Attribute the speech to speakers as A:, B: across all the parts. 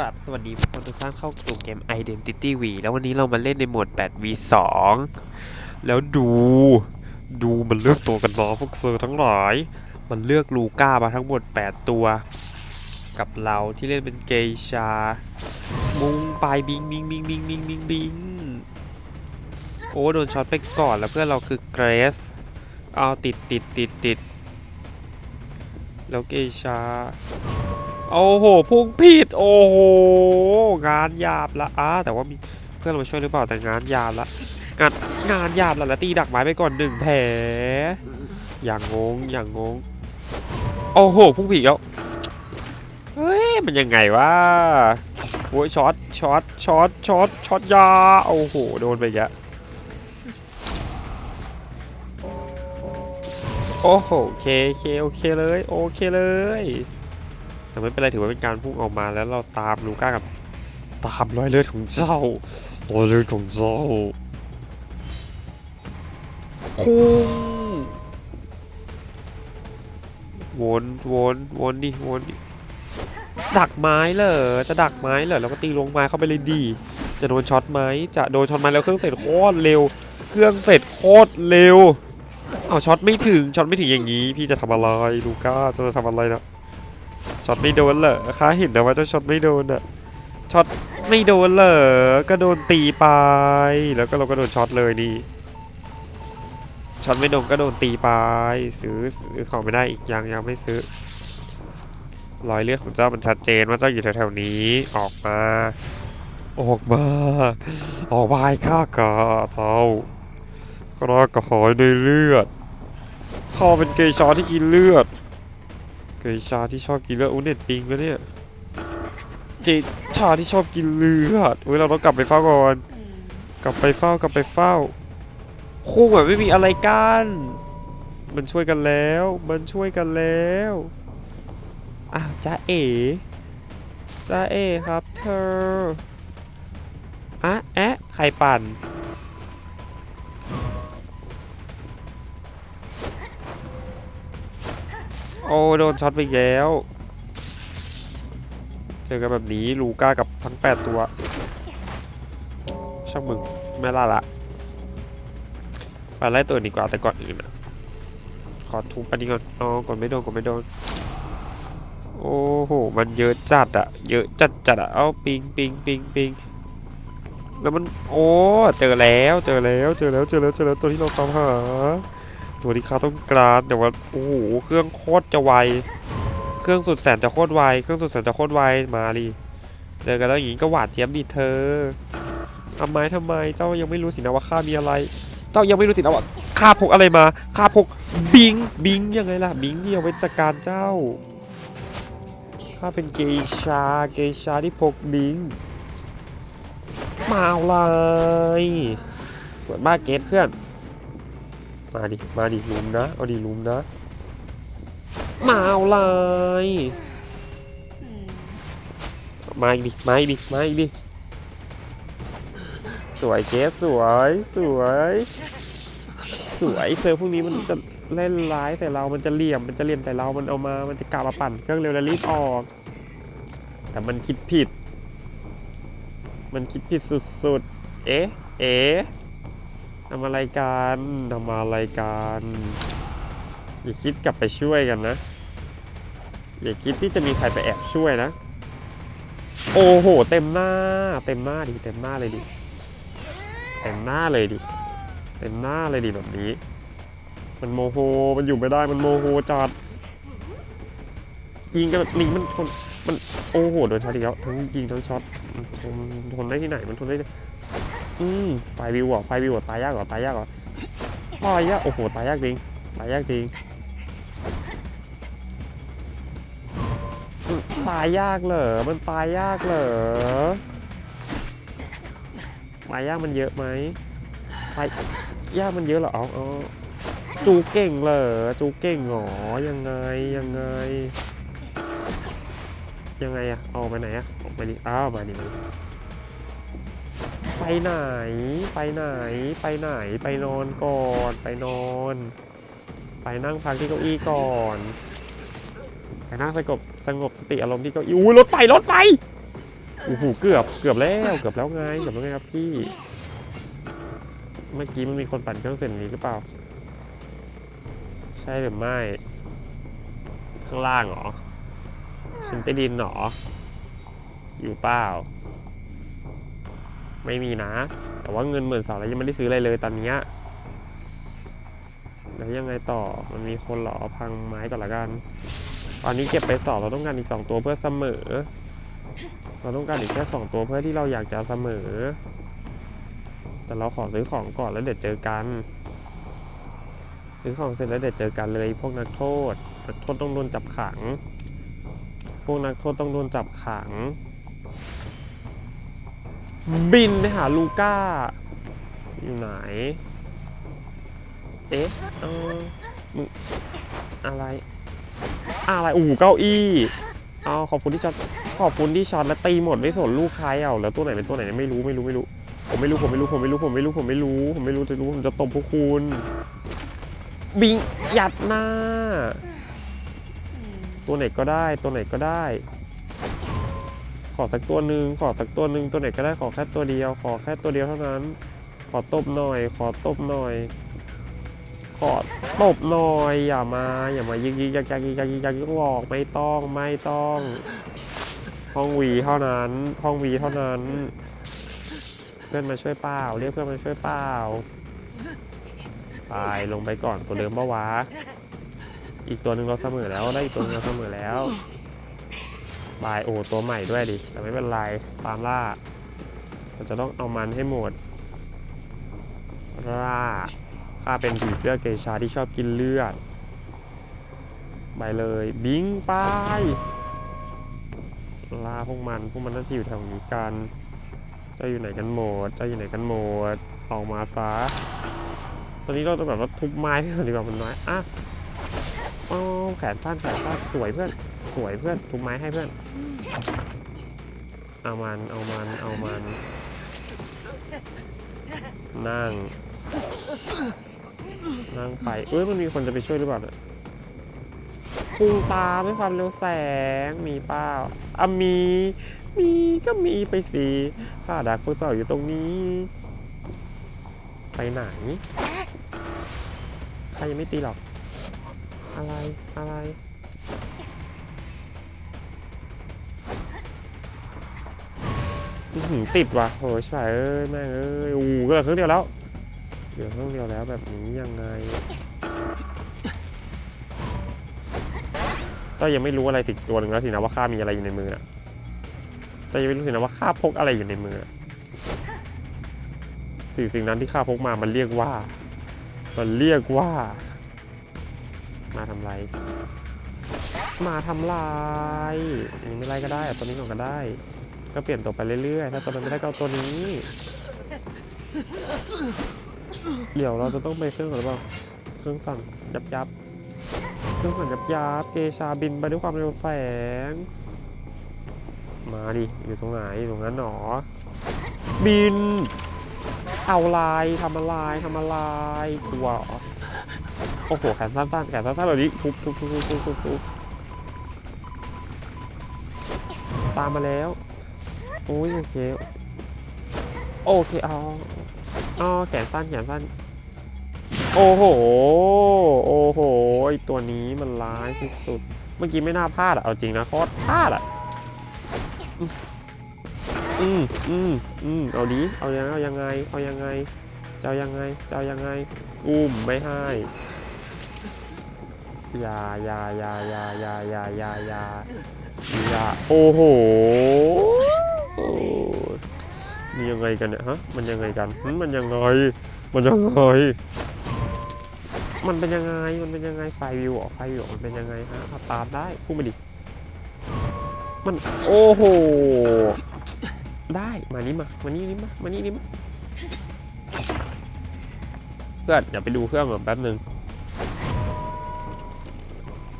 A: ครับสวัสดีทุกคนทุกท่านเข้าสู่เกม Identity V แล้ววันนี้เรามาเล่นในโหมด 8v2 แล้วดู ดูมันเลือกตัวกันเนาะพวกเซอร์ทั้งหลาย มันเลือกลูก้ามาทั้งหมด 8 ตัว กับเราที่เล่นเป็นเกย์ชา มุงไปบิงบิงบิงบิงบิงบิงบิงโอ้โดนช็อตไปก่อนแล้วเพื่อนเราคือเกรสเอาติดติดติดติดแล้วเกย์ชา โอ้โหพุ่งผิดโอ้โหงานหยาบละอ่าแต่ว่ามีเพื่อนมาช่วยหรือเปล่าแต่งานหยาบละงานงานหยาบละแล้วตีดักไม้ไปก่อนหนึ่งแผลอย่างงงอย่างงงโอ้โหพุ่งผิดแล้วเฮ้ยมันยังไงวะโว้ยช็อตช็อตช็อตช็อตช็อตยาโอ้โหโดนไปอีกแล้วโอ้โหโอเคโอเคโอเคเลยโอเคเลย แต่ไม่เป็นไรถือว่าเป็นการพุ่งออกมาแล้วเราตามลูก้ากับตามรอยเลือดของเจ้ารอยเลือดของเจ้าพุ่งวนวนวนดิวนดิดักไม้เหรอจะดักไม้เหรอแล้วก็ตีลงไม้เข้าไปเลยดีจะโดนช็อตไหมจะโดนช็อตไหมแล้วเครื่องเสร็จโคตรเร็ว เครื่องเสร็จโคตรเร็วเอาช็อตไม่ถึงช็อตไม่ถึงอย่างนี้ พี่จะทำอะไรลูก้าจะทำอะไรนะ ช็อตไม่โดนเหรอข้าเห็นนะว่าเจะช็อตไม่โดนอะช็อตไม่โดนเหรอก็โดนตีไป แล้วก็เราก็โดนช็อตเลยนี่ช็อตไม่โดนก็โดนตีไป ซื้อซื้อของไม่ได้อีกยังยังไม่ซื้อรอยเลือดของเจ้ามันชัดเจนว่าเจ้าอยู่แถวๆนี้ ออกมา ออกมา ออกมาให้ข้ากาเจ้าข้ากระหายในเลือดข้าเป็นเกย์ชอที่กินเลือด เกยชาที่ชอบกินเลือดอุ้ยเน็ตปิงแล้วเนี่ยเกยชาที่ชอบกินเลือดอุ้ยเราต้องกลับไปเฝ้าก่อน กลับไปเฝ้ากลับไปเฝ้าคู่แบบไม่มีอะไรกัน มันช่วยกันแล้ว มันช่วยกันแล้วอ้าวจ้าเอ๋จ้าเอ๋ครับเธออะแอะใครปั่น โอ้โดนช็อตไปแล้ว เจอกันแบบนี้ลูก้ากับทั้ง 8 ตัว ช่างมึง ไม่ล่าละไปไล่ตัวดีกว่าแต่ก่อนอื่นอะขอทุบอันนี้ก่อนอ๋อกดไม่โดนกดไม่โดน โอ้โห มันเยอะจัดอะเยอะจัดจัดอะเอาปิงปิงปิงปิงแล้วมัน โอ้ เจอแล้ว เจอแล้ว เจอแล้ว เจอแล้ว เจอแล้ว ตัวที่เราตามหา ตัวที่ข้าต้องกรารแต่ว่าโอ้โหเครื่องโคตรจะไว เครื่องสุดแสนจะโคตรไว เครื่องสุดแสนจะโคตรไว มาดิเจอกันแล้วอย่างนี้ก็หวาดเจี๊ยบดิเธอทำไมทำไม เจ้ายังไม่รู้สินะว่าข้ามีอะไร เจ้ายังไม่รู้สินะว่าข้าพกอะไรมา ข้าพกบิง บิงยังไงล่ะ บิงที่เอาไว้จัดการเจ้า ข้าเป็นเกย์ชา เกย์ชาที่พกบิง มาเอาเลยสวยมากเกตเพื่อน มาดิ มาดิลุมนะ เอาดิลุมนะ มาเอาเลยมาอีกดิ มาอีกดิ มาอีกดิ สวยเกสสวย สวย สวยเซอร์พวกนี้มันจะเล่นร้ายแต่เรา มันจะเหลี่ยม มันจะเหลี่ยมแต่เรา มันเอามา มันจะกลับมาปั่นเครื่องเร็วแล้วรีบออก แต่มันคิดผิด มันคิดผิดสุดๆ เอ๊ะ เอ๊ะ ทำอะไรกันทำอะไรกันอย่าคิดกลับไปช่วยกันนะ อย่าคิดที่จะมีใครไปแอบช่วยนะ โอ้โห เต็มหน้า เต็มหน้าดิ เต็มหน้าเลยดิ เต็มหน้าเลยดิ เต็มหน้าเลยดิแบบนี้ มันโมโห มันอยู่ไม่ได้ มันโมโหจัด ยิงกันแบบนี้มันทน มัน โอ้โห โดนช็อตอีกแล้วทั้งยิงทั้งช็อตทนทนได้ที่ไหน มันทนได้ อืมไฟวิวอะไฟวิวอะตายยากเหรอตายยากเหรอตายยากโอ้โหตายยากจริงตายยากจริงตายยากเหรอมันตายยากเหรอตายยากมันเยอะไหมตายยากมันเยอะเหรอเอาเอาจูเก่งเหรอจูเก่งเหรอยังไงยังไง ยังไงอะออกไปไหนอะออกไปดิอ้าวมาดิมาดิ ไปไหน ไปไหน ไปไหน ไปนอนก่อน ไปนอน ไปนั่งพักที่เก้าอี้ก่อน ไปนั่งสงบสงบสติอารมณ์ที่เก้าอี้อุ้ยรถไฟรถไฟโอ้โหเกือบเกือบแล้วเกือบแล้วไงเกือบแล้วไงครับพี่ เมื่อกี้มันมีคนปั่นเครื่องเส้นนี้หรือเปล่า ใช่หรือไม่ ข้างล่างเหรอชั้นใต้ดินเหรอ อยู่เปล่า ไม่มีนะ แต่ว่าเงินหมื่นสองแล้วยังไม่ได้ซื้ออะไรเลยตอนนี้แล้วยังไงต่อมันมีคนหรอพังไม้ก่อนละกัน ตอนนี้เก็บไปสองเราต้องการอีกสองตัวเพื่อเสมอ เราต้องการอีกแค่สองตัวเพื่อที่เราอยากจะเสมอ แต่เราขอซื้อของก่อนแล้วเดี๋ยวเจอกันซื้อของเสร็จแล้วเดี๋ยวเจอกันเลย พวกนักโทษนักโทษต้องโดนจับขัง พวกนักโทษต้องโดนจับขัง บินไปหาลูก้า อยู่ไหน เอ๊ะเออมึงอะไร อะไร อู้เก้าอี้ เอาขอบคุณที่ช็อต ขอบคุณที่ช็อตและตีหมดไม่สนลูกใครเอาแล้วตัวไหนเป็นตัวไหนไม่รู้ไม่รู้ไม่รู้ ผมไม่รู้ผมไม่รู้ผมไม่รู้ผมไม่รู้ผมไม่รู้ผมไม่รู้จะรู้ผมจะตบพวกคุณ บิงหยัดหน้า ตัวไหนก็ได้ตัวไหนก็ได้ อสักตัวหนึ่งขอสักตัวหนึ่งตัวไหนก็ได้ขอแค่ตัวเดียว ขอแค่ตัวเดียวเท่านั้น ขอตบหน่อย ขอตบหน่อย ขอตบหน่อย อย่ามา อย่ามายิกยิกยักยักยิกยักยิกยักยิกหลอกไม่ต้องไม่ต้อง ห้องวีเท่านั้น ห้องวีเท่านั้น เพื่อนมาช่วยเปล่าเรียกเพื่อนมาช่วยเปล่าไปลงไปก่อนตัวเดิมปะวะอีกตัวหนึ่งเราเสมอแล้วได้อีกตัวหนึงเราเสมอแล้ว บายโอ้ตัวใหม่ด้วยดิ แต่ไม่เป็นไรตามล่าเราจะต้องเอามันให้หมดล่าข้าเป็นผีเสื้อเกชาที่ชอบกินเลือด ไปเลย บิงไปล่าพวกมันพวกมันน่าจะอยู่แถวนี้กันจะอยู่ไหนกันหมดจะอยู่ไหนกันหมดออกมาซะตอนนี้เราต้องแบบว่าทุบไม้ให้ก่อนดีกว่ามันน้อยอะอ๋อแขนสั้นแขนสั้นสวยเพื่อน สวยเพื่อนทุบไม้ให้เพื่อน เอามัน เอามัน เอามัน นั่ง นั่งไป เอ้ย มันมีคนจะไปช่วยหรือเปล่าพุ่งตามด้วยความเร็วแสง มีเปล่าอะมี มีก็มีไปสิข้าดักพวกเจ้าอยู่ตรงนี้ ไปไหนข้ายังไม่ตีหรอก อะไร อะไร อื้อหือติดว่ะโหยช่วยเอ้ยแม่งเอ้ยอู้ก็เหลือเครื่งเดียวแล้วเหลือเครื่งเดียวแล้วแบบนี้ยังไงก็ยังไม่รู้อะไรติดตัวหนึ่งแล้วสินะว่าข้ามีอะไรอยู่ในมืออะแต่ยังไม่รู้สินะว่าข้าพกอะไรอยู่ในมือสิ่งสิ่งนั้นที่ข้าพกมามันเรียกว่า มันเรียกว่า มาทำไร มาทำลายนี่ไม่ไรก็ได้เอาตัวนี้ก่อนก็ได้ ก็เปลี่ยนตัวไปเรื่อยๆ ถ้าตัวนั้นไม่ได้ก็เอาตัวนี้ เดี๋ยวเราจะต้องไปเครื่องหรือเปล่า เครื่องสั่นยับยับ เครื่องสั่นยับยับเกชาบินไปด้วยความเร็วแสง มาดิ อยู่ตรงไหนอยู่ตรงนั้นหนอ บิน เอาลายทำอะไรทำอะไรกลัวโอ้โหแขนสั้นๆแขนสั้นๆแบบนี้ทุบทุบทุบทุบทุบตามมาแล้ว อ้ยโอเค โอเคเอาเอ๋อแขนสั้นแขนสั้น โอ้โห โอ้โหไอตัวนี้มันร้ายที่สุด เมื่อกี้ไม่น่าพลาดอะเอาจริงนะโคตรพลาดอะอืมอืมอืมเอาดีเอายังเอายังไง เอายังไงจะเอายังไงจะเอายังไง อุ้มไม่ให้ยายายายายายายายายาโอ้โห โอ้มียังไงกันเนี่ยฮะ มันยังไงกัน มันยังไง มันยังไง มันเป็นยังไง มันเป็นยังไง ไฟวิวเหรอไฟวิวมันเป็นยังไงฮะตามได้พูดมาดิ มัน โอ้โห ได้ มานี่มา มานี่นี่มา มานี่นี่มา เพื่อนอย่าไปดูเครื่องก่อนแป๊บหนึ่ง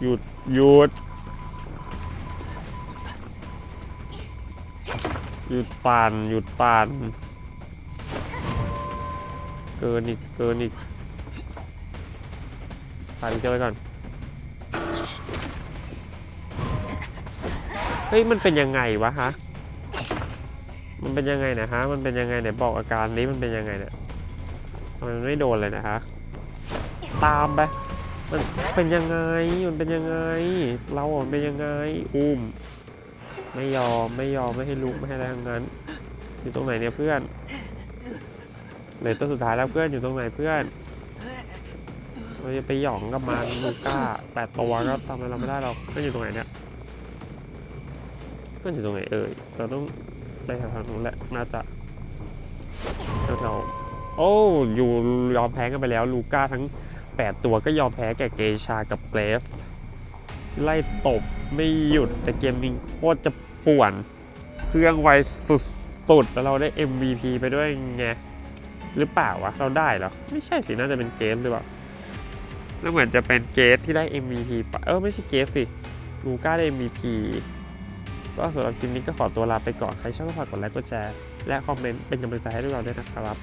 A: หยุดหยุด หยุดปั่นหยุดปั่นเกินอีกเกินอีกถ่ายวิดีโอไว้ก่อน เฮ้ย มันเป็นยังไงวะฮะ มันเป็นยังไงนะฮะ มันเป็นยังไงเนี่ยบอกอาการนี้มันเป็นยังไงเนี่ยทำไมมันไม่โดนเลยนะฮะ ตามไป มันเป็นยังไง มันเป็นยังไง เราเป็นยังไง อุ้ม ไม่ยอมไม่ยอมไม่ให้ลุกไม่ให้อะไรทั้งนั้น อยู่ตรงไหนเนี่ยเพื่อนเหลือตัวสุดท้ายแล้วเพื่อนอยู่ตรงไหนเพื่อนเราจะไปหยองกับมันลูก้าแปดตัวก็ทำอะไรเราไม่ได้หรอกเพื่อนอยู่ตรงไหนเนี่ยเพื่อนอยู่ตรงไหนเอ่ยเราต้องไปทางนู้นแหละน่าจะแถวๆโอ้อยู่ยอมแพ้กันไปแล้วลูก้าทั้ง 8 ตัวก็ยอมแพ้แก่เกชากับเกรฟ ไล่ตบไม่หยุดแต่เกมนี้โคตรจะป่วน เครื่องไวสุดๆ แล้วเราได้ MVP ไปด้วยไง หรือเปล่าวะ เราได้เหรอ ไม่ใช่สิน่าจะเป็นเกสหรือเปล่าแล้วเหมือนจะเป็นเกสที่ได้ MVP ปะเออ ไม่ใช่เกสสิลูก้าได้ MVP ก็สำหรับคลิปนี้ก็ขอตัวลาไปก่อน ใครชอบก็ฝากกดไลค์กดแชร์ และคอมเมนต์เป็นกำลังใจให้พวกเราด้วยนะครับ